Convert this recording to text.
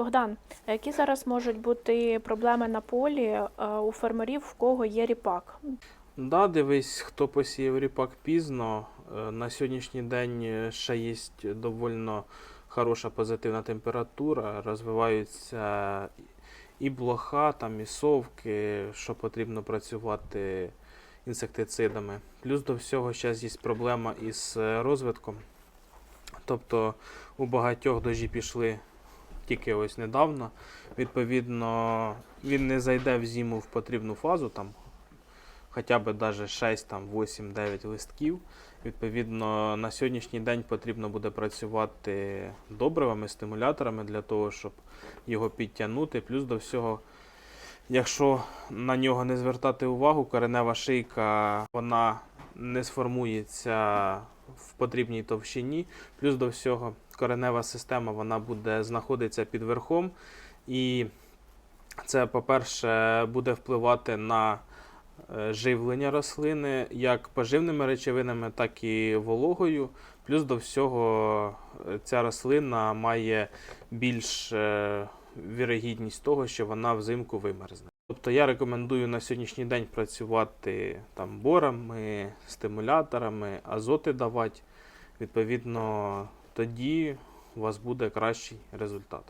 Богдан, які зараз можуть бути проблеми на полі е, у фермерів, в кого є ріпак? Да, дивись, хто посіяв ріпак пізно. е, На сьогоднішній день е, ще є довольно хороша позитивна температура, розвиваються і блоха, там, і совки, що потрібно працювати інсектицидами. Плюс до всього зараз є проблема із розвитком. Тобто у багатьох дожі пішли тільки ось недавно. Відповідно, він не зайде в зиму в потрібну фазу, там хоча б даже 6, там, 8, 9 листків. Відповідно, на сьогоднішній день потрібно буде працювати добривами, стимуляторами для того, щоб його підтягнути. Плюс до всього, якщо на нього не звертати увагу, коренева шийка вона не сформується в потрібній товщині. Плюс до всього, коренева система вона буде знаходитися під верхом. І це, по-перше, буде впливати на е, живлення рослини як поживними речовинами, так і вологою. Плюс до всього е, ця рослина має більш е, вірогідність того, що вона взимку вимерзне. Тобто я рекомендую на сьогоднішній день працювати там борами, стимуляторами, азоти давати. Відповідно, тоді у вас буде кращий результат.